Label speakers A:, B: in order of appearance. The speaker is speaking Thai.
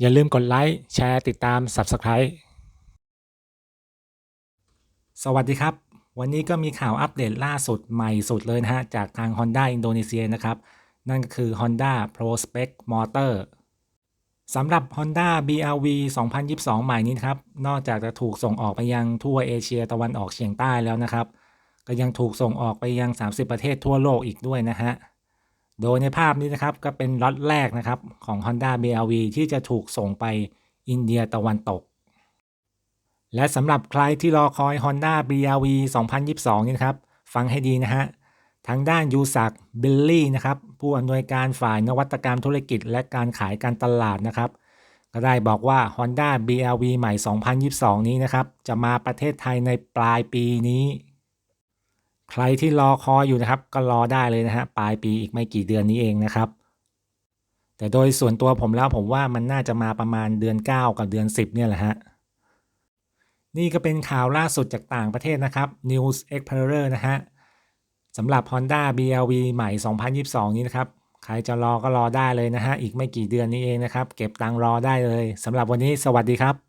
A: อย่าลืมกดไลค์ แชร์ ติดตาม Subscribe สวัสดีครับ วันนี้ก็มีข่าวอัปเดตล่าสุดใหม่สุดเลยนะฮะ จากทาง Honda อินโดนีเซียนะครับ นั่นก็คือ Honda Prospect Motor สำหรับ Honda BRV 2022 ใหม่นี้นครับ นอกจากจะถูกส่งออกไปยังทั่วเอเชียตะวันออกเฉียงใต้แล้วนะครับ ก็ยังถูกส่งออกไปยัง 30 ประเทศทั่วโลกอีกด้วยนะฮะ โดยในภาพนี้นะครับก็เป็นล็อตแรกนะครับของ Honda BRV ที่จะถูกส่งไปอินเดียตะวันตก และสำหรับใครที่รอคอย Honda BRV 2022 นี่นะครับ ฟังให้ดีนะฮะ ทางด้านยูสักบิลลี่นะครับ ผู้อำนวยการฝ่ายนวัตกรรมธุรกิจ และการขายการตลาดนะครับ ก็ได้บอกว่า Honda BRV ใหม่ 2022 นี้นะครับ จะมาประเทศไทยในปลายปีนี้ ใครที่รอคอยอยู่นะครับ ก็รอได้เลยนะฮะปลายปีอีกไม่กี่เดือนนี้เองนะครับ แต่โดยส่วนตัวผมแล้วผมว่ามันน่าจะมาประมาณเดือน 9 กับเดือน 10 เนี่ยแหละฮะนี่ก็เป็นข่าวล่าสุดจากต่างประเทศนะครับ News Explorer นะฮะสำหรับ Honda BRV ใหม่ 2022 นี้นะครับ ใครจะรอก็รอได้เลยนะฮะ อีกไม่กี่เดือนนี้เองนะครับ เก็บตังรอได้เลยสำหรับวันนี้สวัสดีครับ